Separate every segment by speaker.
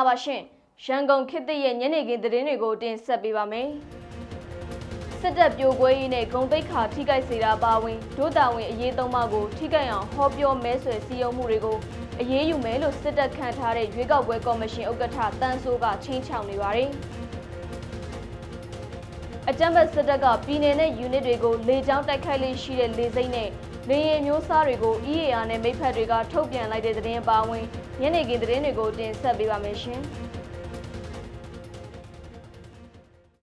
Speaker 1: ္ဂလာပါရှင်ရန်ကုန်ခေတ်သစ်ရဲ့ညနေခင်းသတင်းတွေကိုတင်ဆက်ပေးပါမယ်စစ်တပ်ပြိုကွဲရေးနဲ့ဂုံတိတ်ခါထိခိုက်စေတာပါဝင်ဒုတာဝင်အရေးသုံးပါးကိုထိခိုက်အောင်ဟောပြောမဲဆွယ်စည်းရုံးမှုတွေကိုအရေးယူမယ်လို့စစ်တပ်ခန့်ထားတဲ့ရွေးကောက်ပွဲကော်မရှင်ဥက္ကဋ္ဌတန်းစိုးကချင်းချောင်နေပါတယ်အကြမ်းဖက်စစ်တပ်ကပြည်내နဲ့ unit တွေကိုလေကြောင်းတိုက်ခိုက်လေးရှိတဲ့လေစိမ့်နဲ့လေရင်မျိုးစားတွေကို EAR နဲ့မိဖက်တွေကထုတ်ပြန်လိုက်တဲ့သတင်းပါဝင် ညနေခင်းသတင်းတွေကိုတင်ဆက်ပေးပါမယ်ရှင်။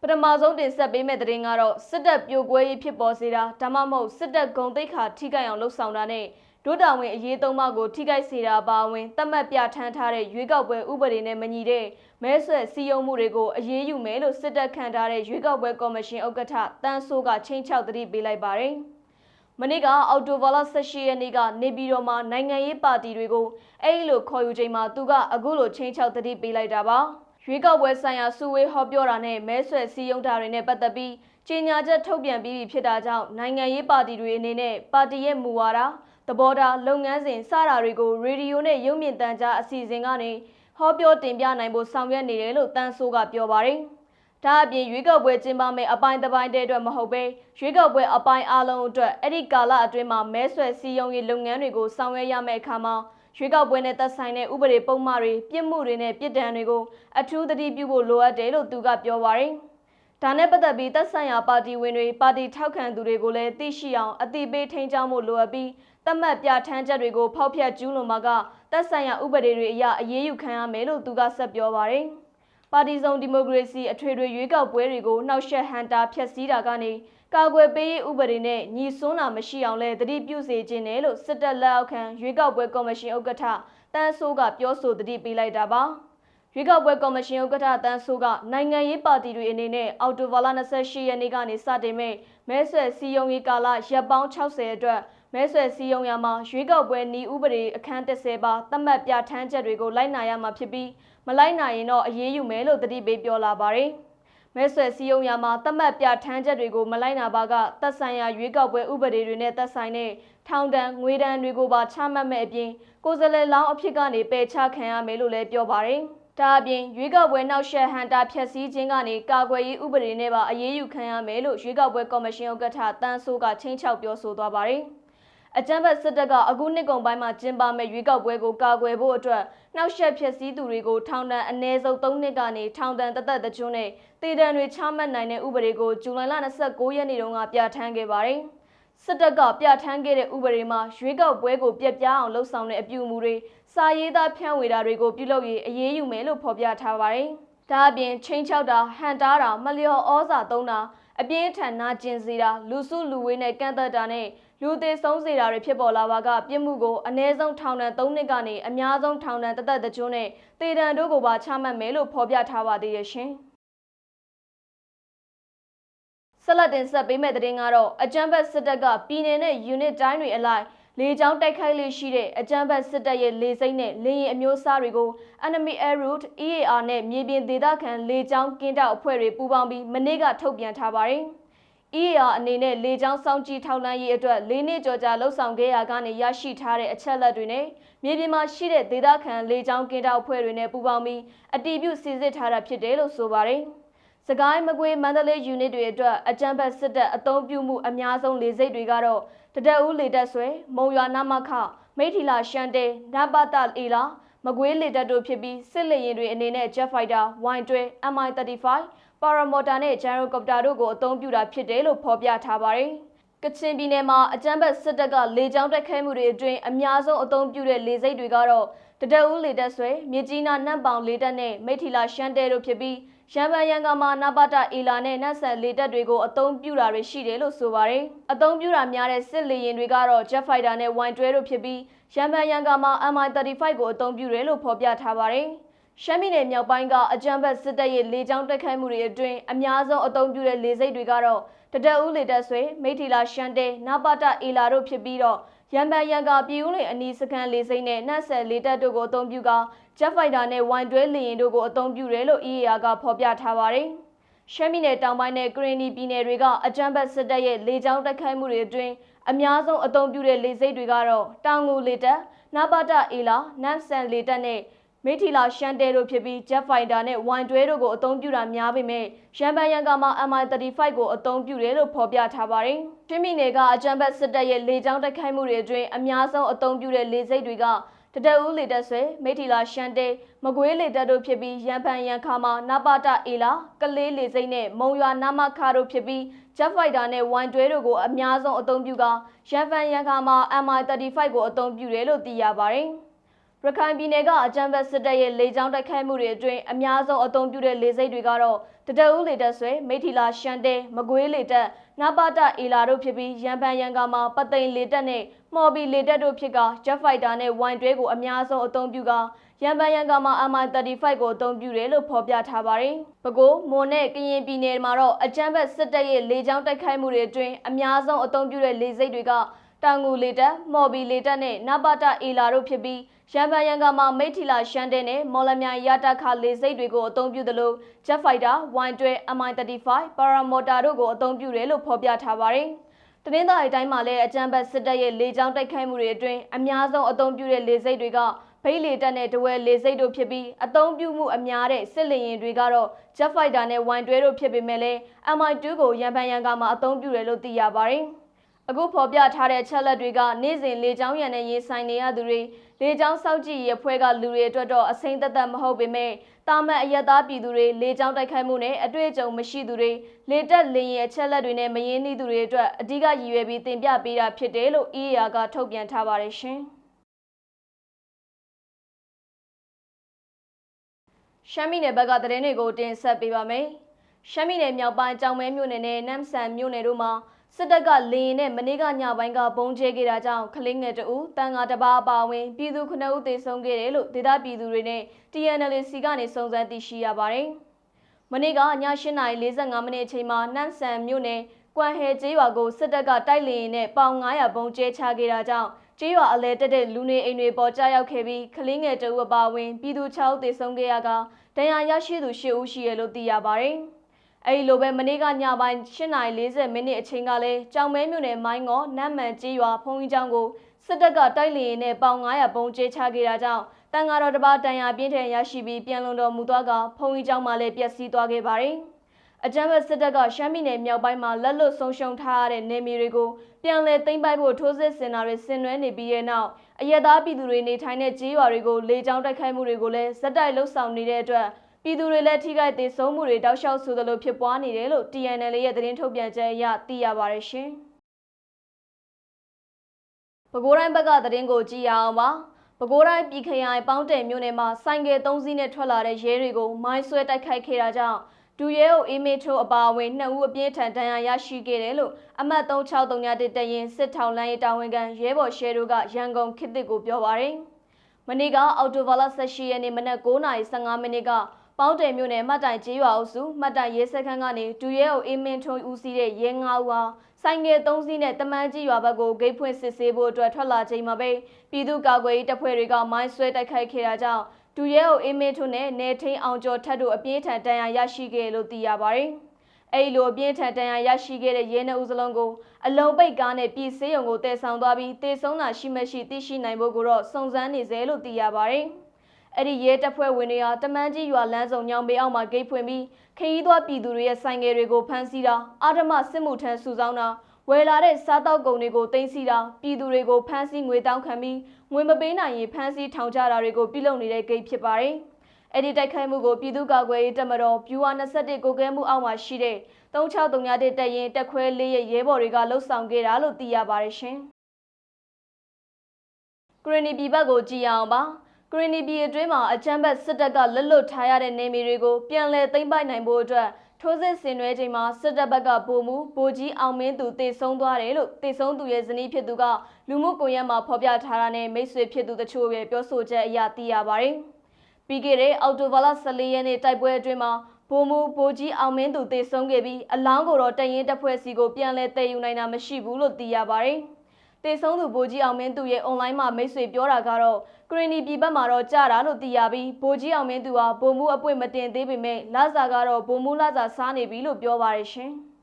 Speaker 1: ပထမဆုံးတင်ဆက်ပေးမယ့်သတင်းကတော့စစ်တပ်ပြိုကွဲရေးဖြစ်ပေါ်စေတာဒါမှမဟုတ်စစ်တပ်ဂုံတိတ်ခါထိခိုက်အောင်လှုပ်ဆောင်တာနဲ့ဒုတာဝင်အရေးသုံးပါးကိုထိခိုက်စေတာပါဝင်တတ်မှတ်ပြဋ္ဌာန်းထားတဲ့ရွေးကောက်ပွဲဥပဒေနဲ့မညီတဲ့မဲဆွယ်စည်းရုံးမှုတွေကိုအရေးယူမယ်လို့စစ်တပ်ခန့်ထားတဲ့ရွေးကောက်ပွဲကော်မရှင်ဥက္ကဋ္ဌတန်းဆိုးကချင်းချောက်သတိပေးလိုက်ပါတယ်။ မနေ့ကအော်တိုဘာလ18ရက်နေ့ကနေပြည်တော်မှာနိုင်ငံရေးပါတီတွေကိုအဲ့လိုခေါ်ယူချိန်မှာသူကအခုလိုချင်းချောက်တတိပေးလိုက်တာပါရွေးကောက်ပွဲဆိုင်ရာစုဝေးဟောပြောတာနဲ့မဲဆွယ်စည်းရုံးတာတွေနဲ့ပတ်သက်ပြီးကြေညာချက်ထုတ်ပြန်ပြီးပြီဖြစ်တာကြောင့်နိုင်ငံရေးပါတီတွေအနေနဲ့ပါတီရဲ့မူဝါဒသဘောထားလုပ်ငန်းစဉ်စတာတွေကိုရေဒီယိုနဲ့ရုပ်မြင်သံကြားအစီအစဉ်ကနေဟောပြောတင်ပြနိုင်ဖို့ဆောင်ရွက်နေတယ်လို့တန်းဆိုးကပြောပါတယ်။ ဒါအပြင်ရွေးကောက်ပွဲကျင်းပမယ့်အပိုင်းတစ်ပိုင်းတည်းအတွက်မဟုတ်ဘဲရွေးကောက်ပွဲအပိုင်းအလုံးအတွက်အဲ့ဒီကာလအတွင်းမှာမဲဆွယ်စည်းရုံးရေးလုပ်ငန်းတွေကိုဆောင်ရွက်ရမယ့်အခါမှာရွေးကောက်ပွဲနဲ့သက်ဆိုင်တဲ့ဥပဒေပုံမှန်တွေပြစ်မှုတွေနဲ့ပြစ်ဒဏ်တွေကိုအထူးသတိပြုဖို့လိုအပ်တယ်လို့သူကပြောပါရယ်ဒါနဲ့ပတ်သက်ပြီးသက်ဆိုင်ရာပါတီဝင်တွေပါတီထောက်ခံသူတွေကိုလည်းသိရှိအောင်အတိပေးထိန်းချောင်းမှုလိုအပ်ပြီးတတ်မှတ်ပြဋ္ဌာန်းချက်တွေကိုဖောက်ဖျက်ကျူးလွန်မှာကသက်ဆိုင်ရာဥပဒေတွေအရအရေးယူခံရမယ်လို့သူကဆက်ပြောပါရယ် ပါတီစုံဒီမိုကရေစီအထွေထွေရွေးကောက်ပွဲတွေကိုနှောက်ယှက်ဟန်တာဖျက်ဆီးတာကနေကာကွယ်ပေးရေးဥပဒေနဲ့ညီစွန်းတာမရှိအောင်လဲတတိပြုစေခြင်းနဲ့လို့စစ်တပ်လက်အောက်ခံရွေးကောက်ပွဲကော်မရှင်ဥက္ကဋ္ဌတန်းဆိုးကပြောဆိုတတိပေးလိုက်တာပါရွေးကောက်ပွဲကော်မရှင်ဥက္ကဋ္ဌတန်းဆိုးကနိုင်ငံရေးပါတီတွေအနေနဲ့အော်တိုဗာလာ28ရက်နေ့ကနေစတင်မဲ့မဲဆွယ်စည်းရုံးရေးကာလရပ်ပေါင်း60အတွက် မဲဆွယ်စည်းရုံးရမှာရွေးကောက်ပွဲနီးဥပဒေအခန်း30ပါသတ်မှတ်ပြဋ္ဌာန်းချက်တွေကိုလိုက်နာရမှာဖြစ်ပြီးမလိုက်နိုင်ရင်တော့အရေးယူမယ်လို့တတိပေးပြောလာပါတယ်။မဲဆွယ်စည်းရုံးရမှာတတ်မှတ်ပြဋ္ဌာန်းချက်တွေကိုမလိုက်နာပါကသက်ဆိုင်ရာရွေးကောက်ပွဲဥပဒေတွေနဲ့သက်ဆိုင်တဲ့ထောင်ဒဏ်ငွေဒဏ်တွေကိုပါချမှတ်မဲ့အပြင်ကိုယ်စားလှယ်လောင်းအဖြစ်ကနေပယ်ချခံရမယ်လို့လည်းပြောပါတယ်။ဒါအပြင်ရွေးကောက်ပွဲနောက်ဆက်ဟန်တာဖျက်ဆီးခြင်းကနေကာကွယ်ရေးဥပဒေနဲ့ပါအရေးယူခံရမယ်လို့ရွေးကောက်ပွဲကော်မရှင်ဥက္ကဋ္ဌတန်းဆိုးကချင်းချောက်ပြောဆိုသွားပါတယ်။ အကြမ်းဖက်စစ်တပ်ကအခုနှစ်ကုန်ပိုင်းမှာကျင်းပမဲ့ရွေးကောက်ပွဲကိုကာကွယ်ဖို့အတွက်နှောက်ယှက်ဖြစ်စည်းသူတွေကိုထောင်ဒဏ်အနည်းဆုံး3နှစ်ကနေထောင်ဒဏ်တသက်တကျွန်းနဲ့တည်တံတွေချမှတ်နိုင်တဲ့ဥပဒေကိုဇူလိုင်လ29ရက်နေ့တုန်းကပြဋ္ဌာန်းခဲ့ပါတယ်။စစ်တပ်ကပြဋ္ဌာန်းခဲ့တဲ့ဥပဒေမှာရွေးကောက်ပွဲကိုပြက်ပြားအောင်လှုံ့ဆော်တဲ့အပြုအမူတွေစာရေးသားဖြန့်ဝေတာတွေကိုပြုလုပ်ရေးအရေးယူမယ်လို့ဖော်ပြထားပါတယ်။ဒါအပြင်ချင်းချောက်တာဟန်တားတာမလျော်ဩဇာသုံးတာအပြင်းထန်နာကျင်စေတာလူစုလူဝေးနဲ့ကန့်သက်တာနဲ့ လူသေးဆုံးစေတာတွေဖြစ်ပေါ်လာပါကပြစ်မှုကိုအ ਨੇ ဆုံးထောင်ဒဏ်3နှစ်ကနေအများဆုံးထောင်ဒဏ်တသက်တကျွန်းနဲ့တေဒဏ်တို့ကိုပါချမှတ်မယ်လို့ဖော်ပြထားပါသေးရဲ့ရှင်ဆက်လက်တင်ဆက်ပေးမယ့်သတင်းကတော့အကြမ်းဖက်စစ်တပ်ကပြည်내နဲ့ unit တိုင်းတွေအလိုက်လေကြောင်းတိုက်ခိုက်လေးရှိတဲ့အကြမ်းဖက်စစ်တပ်ရဲ့လေစိမ့်နဲ့လေရင်အမျိုးအစားတွေကို enemy air route EAR နဲ့မြေပြင်ဒေသခံလေကြောင်းကင်းတောက်အဖွဲ့တွေပူးပေါင်းပြီးမနေ့ကထုတ်ပြန်ထားပါတယ်။ EAR အနေနဲ့လေကြောင်းစောင့်ကြည့်ထောက်လှမ်းရေးအတွက်၄နှစ်ကျော်ကြာလှုပ်ဆောင်ခဲ့ရကနေရရှိထားတဲ့အချက်လက်တွေနဲ့မြေပြင်မှာရှိတဲ့ဒေသခံလေကြောင်းကင်းတောက်အဖွဲ့တွေနဲ့ပူးပေါင်းပြီးအတီးပြုစီစစ်ထားတာဖြစ်တယ်လို့ဆိုပါတယ်။စကိုင်းမကွေးမန္တလေး unit တွေအတွက်အကြံဖက်စစ်တပ်အုံပြုမှုအများဆုံးလေစိတ်တွေကတော့တဒက်ဦးလေတက်ဆွဲမုံရွာနမခမိထီလာရှန်တဲနပတအီလာမကွေးလေတက်တို့ဖြစ်ပြီးစစ်လေရင်တွေအနေနဲ့ Jet Fighter, Y12, MI35 ပါရာမော်တာနဲ့ဂျန်ရိုကော်ပတာတို့ကိုအသုံးပြုတာဖြစ်တယ်လို့ဖော်ပြထားပါတယ်။ကချင်ပြည်နယ်မှာအကြမ်းဖက်စစ်တပ်ကလေကြောင်းတိုက်ခိုက်မှုတွေအတွင်းအများဆုံးအသုံးပြုတဲ့လေစိတ်တွေကတော့တဒအူးလေတပ်ဆွဲမြကြီးနားနတ်ပေါင်လေတပ်နဲ့မိထီလာရှမ်းတဲတို့ဖြစ်ပြီးရန်ပန်ရန်ကမှာနပါတအီလာနဲ့နတ်ဆန်လေတပ်တွေကိုအသုံးပြုတာတွေရှိတယ်လို့ဆိုပါတယ်။အသုံးပြုတာများတဲ့စစ်လေယာဉ်တွေကတော့ Jet Fighter နဲ့ Y12 တို့ဖြစ်ပြီးရန်ပန်ရန်ကမှာ MI35 ကိုအသုံးပြုတယ်လို့ဖော်ပြထားပါတယ်။ ရှမ်းပြည်နယ်မြောက်ပိုင်းကအကြမ်းဖက်စစ်တပ်ရဲ့လေကြောင်းတိုက်ခိုက်မှုတွေအတွင်းအများဆုံးအသုံးပြုတဲ့လေစိတ်တွေကတော့တဒက်ဦးလေတပ်ဆွေမိထီလာရှန်တဲနပါတအီလာတို့ဖြစ်ပြီးတော့ရန်ပန်ရန်ကပြည်ဦးလေအနီးစခန်းလေစိတ်နဲ့နှက်ဆယ်လေတပ်တို့ကိုအသုံးပြုကဂျက်ဖိုက်တာနဲ့ဝိုင်တွဲလေရင်တို့ကိုအသုံးပြုတယ်လို့ EAR ကဖော်ပြထားပါတယ်။ရှမ်းပြည်နယ်တောင်ပိုင်းနဲ့ကရင်နီပြည်နယ်တွေကအကြမ်းဖက်စစ်တပ်ရဲ့လေကြောင်းတိုက်ခိုက်မှုတွေအတွင်းအများဆုံးအသုံးပြုတဲ့လေစိတ်တွေကတော့တောင်ငူလေတပ်နပါတအီလာနတ်ဆန်လေတပ်နဲ့ မိထီလာရှန်တဲတို့ဖြစ်ပြီး Jet Fighter နဲ့ Y12 တို့ကိုအသုံးပြုတာများပေမဲ့ရန်ပန်ရန်ကမှာ MI35 ကိုအသုံးပြုတယ်လို့ဖော်ပြထားပါတယ်။ချင်းမီနယ်ကအကြမ်းဖက်စစ်တပ်ရဲ့လေကြောင်းတိုက်ခိုက်မှုတွေအတွင်းအများဆုံးအသုံးပြုတဲ့လေစိတ်တွေကတတအူးလေတက်ဆွဲမိထီလာရှန်တဲမကွေးလေတက်တို့ဖြစ်ပြီးရန်ပန်ရန်ခါမှာနပါတအေလာကလေးလေစိတ်နဲ့မုံရွာနမခါတို့ဖြစ်ပြီး Jet Fighter နဲ့ Y12 တို့ကိုအများဆုံးအသုံးပြုကရန်ပန်ရန်ခါမှာ MI35 ကိုအသုံးပြုတယ်လို့သိရပါတယ်။ ရခိုင်ပြည်နယ်ကအကြမ်းဖက်စစ်တပ်ရဲ့လေကြောင်းတိုက်ခိုက်မှုတွေအတွင်းအများဆုံးအသုံးပြုတဲ့လေဆိပ်တွေကတော့တတအူးလေတပ်ဆွဲမိထီလာရှန်တဲမကွေးလေတပ်နပါတအေလာတို့ဖြစ်ပြီးရန်ပန်ရန်ကမှာပသိမ်လေတပ်နဲ့မော်ဘီလေတပ်တို့ဖြစ်က Jet Fighter နဲ့ Y12 ကိုအများဆုံးအသုံးပြုကရန်ပန်ရန်ကမှာ MI35 ကိုအသုံးပြုတယ်လို့ဖော်ပြထားပါတယ်။ပဲခူးမွန်နဲ့ကရင်ပြည်နယ်မှာတော့အကြမ်းဖက်စစ်တပ်ရဲ့လေကြောင်းတိုက်ခိုက်မှုတွေအတွင်းအများဆုံးအသုံးပြုတဲ့လေဆိပ်တွေက တောင်ငူလေတပ်မော်ဘီလေတပ်နဲ့နပါတအေလာတို့ဖြစ်ပြီးရန်ပန်ရန်ကမှာမိထီလာရှန်တဲနဲ့မော်လမြိုင်ရတခလေစိတ်တွေကိုအသုံးပြုသလို Jet Fighter, Y12, MI35, Paramotor တို့ကိုအသုံးပြုတယ်လို့ဖော်ပြထားပါတယ်။တနင်္သာရီတိုင်းမှာလည်းအကြမ်းဖက်စစ်တပ်ရဲ့လေကြောင်းတိုက်ခိုက်မှုတွေအတွင်းအများဆုံးအသုံးပြုတဲ့လေစိတ်တွေကဖိတ်လေတပ်နဲ့တဝဲလေစိတ်တို့ဖြစ်ပြီးအသုံးပြုမှုအများတဲ့စစ်လေယာဉ်တွေကတော့ Jet Fighter နဲ့ Y12 တို့ဖြစ်ပေမဲ့လည်း MI2 ကိုရန်ပန်ရန်ကမှာအသုံးပြုတယ်လို့သိရပါတယ်။ အခုဖော်ပြထားတဲ့ချက်လက်တွေကနေ့စဉ်လေကြောင်းရန်နဲ့ရေးဆိုင်နေရသူတွေလေကြောင်းစောင့်ကြည့်ရေးအဖွဲ့ကလူတွေအတွက်တော့အစိမ့်သက်သက်မဟုတ်ပေမဲ့တာမန်အယက်သားပြည်သူတွေလေကြောင်းတိုက်ခိုက်မှုနဲ့အတွေ့အကြုံမရှိသူတွေလေတက်လေရင်အချက်လက်တွေနဲ့မရင်းနှီးသူတွေအတွက်အဓိကရည်ရွယ်ပြီးတင်ပြပေးတာဖြစ်တယ်လို့ EAR ကထုတ်ပြန်ထားပါတယ်ရှင်။ရှမ်းပြည်နယ်ဘက်ကသတင်းတွေကိုတင်ဆက်ပေးပါမယ်။ရှမ်းပြည်နယ်မြောက်ပိုင်းကြောင်မဲမြို့နယ်နဲ့နမ်ဆန်မြို့နယ်တို့မှာ စစ်တပ်ကလေရင်နဲ့မနေ့ကညပိုင်းကဘုံကျဲခဲ့တာကြောင့်ကလေးငယ်တဦးတန်ငါတပါအပါဝင်ပြည်သူ9ဦးသေဆုံးခဲ့တယ်လို့ဒေသပြည်သူတွေနဲ့ TNLC ကနေစုံစမ်းသိရှိရပါတယ်။မနေ့ကည8:45မိနစ်အချိန်မှာနန့်ဆန်မြို့နယ်ကွမ်ဟဲကျေးရွာကိုစစ်တပ်ကတိုက်လေရင်နဲ့ပေါင်900ဘုံကျဲချခဲ့တာကြောင့်ကျေးရွာအလဲတက်တဲ့လူနေအိမ်တွေပေါ်ကျရောက်ခဲ့ပြီးကလေးငယ်တဦးအပါဝင်ပြည်သူ6ဦးသေဆုံးခဲ့ရကဒဏ်ရာရရှိသူ10ဦးရှိရလို့သိရပါတယ်။ အဲဒီလိုပဲမနေ့ကညပိုင်း8:40မိနစ်အချိန်ကလည်းကြောင်မဲမြို့နယ်မိုင်းငေါနတ်မှန်ကြီးရွာဖုံးကြီးကျောင်းကိုစစ်တပ်ကတိုက်လေရင်နဲ့ပေါင်900ပုံကျဲချခဲ့တာကြောင့်တန်ဃာတော်တစ်ပါးတန်ရာပြင်းထန်ရရှိပြီးပြန်လုံတော်မူသွားကဖုံးကြီးကျောင်းမှာလည်းပျက်စီးသွားခဲ့ပါတယ်။အကြမ်းဖက်စစ်တပ်ကရှမ်းပြည်နယ်မြောက်ပိုင်းမှာလက်လွတ်ဆုံးရှုံးထားရတဲ့နေမီတွေကိုပြန်လည်သိမ်းပိုက်ဖို့ထိုးစစ်ဆင်တာတွေဆင်နွှဲနေပြီးတဲ့နောက်အရက်သားပြည်သူတွေနေထိုင်တဲ့ကြေးရွာတွေကိုလေကြောင်းတိုက်ခိုက်မှုတွေကိုလည်းဇက်တိုက်လှုပ်ဆောင်နေတဲ့အတွက် ပြည်သူတွေလည်းထိခိုက်သေးဆုံးမှုတွေတောက်လျှောက်ဆိုသလိုဖြစ်ပွားနေတယ်လို့ TNL ရဲ့သတင်းထုတ်ပြန်ချက်အရသိရပါတယ်ရှင်။ပဲခူးတိုင်းဘက်ကသတင်းကိုကြည့်ရအောင်ပါ။ပဲခူးတိုင်းပြည်ခရိုင်ပေါင်းတယ်မြို့နယ်မှာဆိုင်ကယ်၃စီးနဲ့ထွက်လာတဲ့ရဲတွေကိုမိုင်းဆွဲတိုက်ခိုက်ခဲ့တာကြောင့်ဒူရဲကိုအေးမေထိုးအပါအဝင်နှစ်ဦးအပြင်းထန်ဒဏ်ရာရရှိခဲ့တယ်လို့အမှတ်3631တရင်စစ်ထောင်လိုင်းရေးတာဝန်ခံရဲဘော်ရှဲတို့ကရန်ကုန်ခေတ်သစ်ကိုပြောပါရယ်။မနေ့ကအော်တိုဘာလ18ရက်နေ့မနက်9:15မိနစ်က ပေါင်းတယ်မြို့နယ်မှတ်တိုင်ကျေးရွာအုပ်စုမှတ်တိုင်ရဲစခန်းကနေဒူရဲအိုအေးမင်းထွန်းဦးစီးတဲ့ရဲ၅ဦးဟာဆိုင်ငယ်၃စီးနဲ့တမန်ကြီးရွာဘက်ကိုဂိတ်ဖွင့်စစ်ဆေးဖို့အတွက်ထွက်လာချိန်မှာပဲပြည်သူ့ကာကွယ်ရေးတပ်ဖွဲ့တွေကမိုင်းဆွဲတိုက်ခိုက်ခဲ့တာကြောင့်ဒူရဲအိုအေးမင်းထွန်းနဲ့နေထင်းအောင်ကျော်ထက်တို့အပြင်းထန်တန်ရာရရှိခဲ့လို့သိရပါတယ်။အဲ့လိုအပြင်းထန်တန်ရာရရှိခဲ့တဲ့ရဲနှုတ်စလုံးကိုအလုံးပိတ်ကားနဲ့ပြည်စေးရုံကိုတည်ဆောင်သွားပြီးတေဆုံးတာရှိမရှိသိရှိနိုင်ဖို့ကိုတော့စုံစမ်းနေစေလို့သိရပါတယ်။ အဲ့ဒီရဲတပ်ဖွဲ့ဝင်တွေဟာတမန်ကြီးရွာလမ်းစုံညောင်ပေအောက်မှာဂိတ်ဖွင့်ပြီးခရီးသွားပြည်သူတွေရဲ့ဆိုင်ငယ်တွေကိုဖမ်းဆီးတာအာဓမစစ်မှုထမ်းစုဆောင်းတာဝယ်လာတဲ့စားတောက်ကုန်တွေကိုတင်စီတာပြည်သူတွေကိုဖမ်းဆီးငွေတောင်းခံပြီးငွေမပေးနိုင်ရင်ဖမ်းဆီးထောင်ချတာတွေကိုပြုလုပ်နေတဲ့ဂိတ်ဖြစ်ပါတယ်။အဲ့ဒီတိုက်ခိုက်မှုကိုပြည်သူ့ကာကွယ်ရေးတပ်မတော်ပြူဟာ21ကိုကဲမှုအောက်မှာရှိတဲ့3631တပ်ရင်တက်ခွဲလေးရဲ့ရဲဘော်တွေကလှုပ်ဆောင်ခဲ့တာလို့သိရပါတယ်ရှင်။ဂရနီပြည်ဘက်ကိုကြည်အောင်ပါ။ ကရီနီပြည်အတွင်းမှာအကြမ်းဖက်စစ်တပ်ကလက်လွတ်ထားရတဲ့နေမီတွေကိုပြန်လည်သိမ်းပိုက်နိုင်ဖို့အတွက်ထိုးစစ်ဆင်နွှဲချိန်မှာစစ်တပ်ဘက်ကပုံမှုဗိုလ်ကြီးအောင်မင်းသူတေဆုံးသွားတယ်လို့တေဆုံးသူရဲ့ဇနီးဖြစ်သူကလူမှုကွန်ရက်မှာဖော်ပြထားတာနဲ့မိတ်ဆွေဖြစ်သူတချို့ရဲ့ပြောဆိုချက်အရသိရပါတယ်။ပြီးခဲ့တဲ့အောက်တိုဘာလ14ရက်နေ့တိုက်ပွဲအတွင်းမှာဘိုးမူဘိုးကြီးအောင်မင်းသူတေဆုံးခဲ့ပြီးအလောင်းကိုတော့တရင်တပ်ဖွဲ့စီကိုပြန်လည်တည်ယူနိုင်တာမရှိဘူးလို့သိရပါတယ်။ တေဆုံးသူဗိုလ်ကြီးအောင်မင်းသူရဲ့အွန်လိုင်းမှာမိတ်ဆွေပြောတာကတော့ကရီနီပြည်ဘက်မှာတော့ကြတာလို့သိရပြီးဗိုလ်ကြီးအောင်မင်းသူဟာဗိုလ်မှုအပွင့်မတင်သေးပေမဲ့လစာကတော့ဗိုလ်မှုလစာစားနေပြီလို့ပြောပါတယ်ရှင်။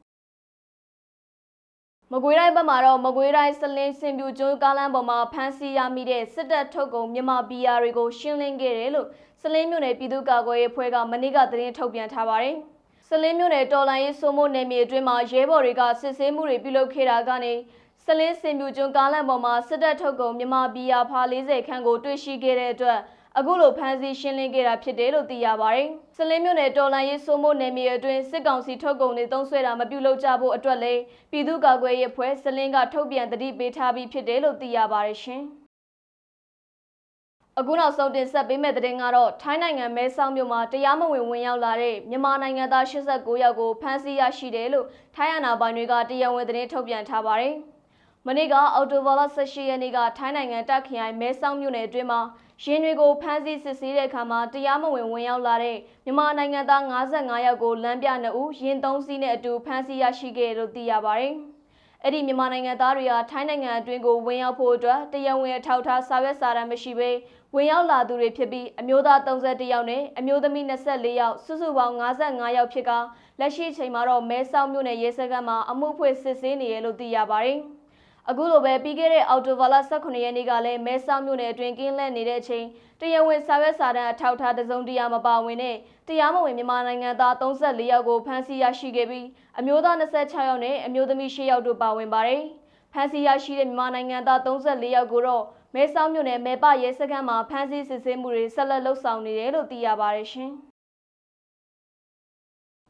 Speaker 1: မကွေးတိုင်းဘက်မှာတော့မကွေးတိုင်းစလင်းစင်ပြူကျွန်းကားလမ်းပေါ်မှာဖမ်းဆီးရမိတဲ့စစ်တပ်ထုတ်ကုန်မြန်မာဘီယာတွေကိုရှင်းလင်းခဲ့တယ်လို့စလင်းမြို့နယ်ပြည်သူ့ကာကွယ်ရေးအဖွဲ့ကမနေ့ကသတင်းထုတ်ပြန်ထားပါတယ်။စလင်းမြို့နယ်တော်လိုင်းရေးစိုးမိုးနယ်မြေအတွင်းမှာရဲဘော်တွေကစစ်ဆေးမှုတွေပြုလုပ်ခဲ့တာကနေ စလင်းစင်ပြူကျွန်းကားလမ်းပေါ်မှာစစ်တပ်ထုတ်ကုန်မြန်မာဘီယာဖာ40ခန်းကိုတွေ့ရှိခဲ့တဲ့အတွက်အခုလိုဖမ်းဆီးရှင်းလင်းခဲ့တာဖြစ်တယ်လို့သိရပါတယ်။စလင်းမြို့နယ်တော်လန်ရေးစိုးမိုးနယ်မြေအတွင်းစစ်ကောင်စီထုတ်ကုန်တွေသုံးဆွဲတာမပြုလုပ်ကြဖို့အတွက်လည်းပြည်သူ့ကာကွယ်ရေးအဖွဲ့စလင်းကထုတ်ပြန်တတိပေးထားပြီးဖြစ်တယ်လို့သိရပါတယ်ရှင်။အခုနောက်ဆုံးတင်ဆက်ပေးမယ့်သတင်းကတော့ထိုင်းနိုင်ငံမဲဆောက်မြို့မှာတရားမဝင်ဝင်ရောက်လာတဲ့မြန်မာနိုင်ငံသား89ယောက်ကိုဖမ်းဆီးရရှိတယ်လို့ထိုင်းအာဏာပိုင်တွေကတရားဝင်သတင်းထုတ်ပြန်ထားပါတယ်။ မနေ့ကအော်တိုဘာလ18ရက်နေ့ကထိုင်းနိုင်ငံတက်ခရိုင်မဲဆောက်မြို့နယ်အတွင်းမှာရင်းတွေကိုဖမ်းဆီးစစ်ဆေးတဲ့အခါမှာတရားမဝင်ဝင်ရောက်လာတဲ့မြန်မာနိုင်ငံသား55ယောက်ကိုလမ်းပြ2ဦးရင်3စီးနဲ့အတူဖမ်းဆီးရရှိခဲ့တယ်လို့သိရပါတယ်။အဲ့ဒီမြန်မာနိုင်ငံသားတွေဟာထိုင်းနိုင်ငံအတွင်းကိုဝင်ရောက်ဖို့အတွက်တရားဝင်အထောက်အထားစာရွက်စာတမ်းမရှိဘဲဝင်ရောက်လာသူတွေဖြစ်ပြီးအမျိုးသား31ယောက်နဲ့အမျိုးသမီး24ယောက်စုစုပေါင်း55ယောက်ဖြစ်ကလက်ရှိအချိန်မှာတော့မဲဆောက်မြို့နယ်ရဲစခန်းမှာအမှုဖွင့်စစ်ဆေးနေရလို့သိရပါတယ်။ အခုလိုပဲပြီးခဲ့တဲ့အော်တိုဘာလ18ရက်နေ့ကလည်းမဲဆောက်မြို့နယ်အတွင်းကင်းလှည့်နေတဲ့အချိန်တရားဝင်စာရွက်စာတမ်းအထောက်အထားတစုံတရာမပါဝင်တဲ့တရားမဝင်မြန်မာနိုင်ငံသား34ယောက်ကိုဖမ်းဆီးရရှိခဲ့ပြီးအမျိုးသား26ယောက်နဲ့အမျိုးသမီး10ယောက်တို့ပါဝင်ပါတယ်။ဖမ်းဆီးရရှိတဲ့မြန်မာနိုင်ငံသား34ယောက်ကိုတော့မဲဆောက်မြို့နယ်မဲပရဲစခန်းမှာဖမ်းဆီးစစ်ဆေးမှုတွေဆက်လက်လုပ်ဆောင်နေတယ်လို့သိရပါတယ်ရှင်။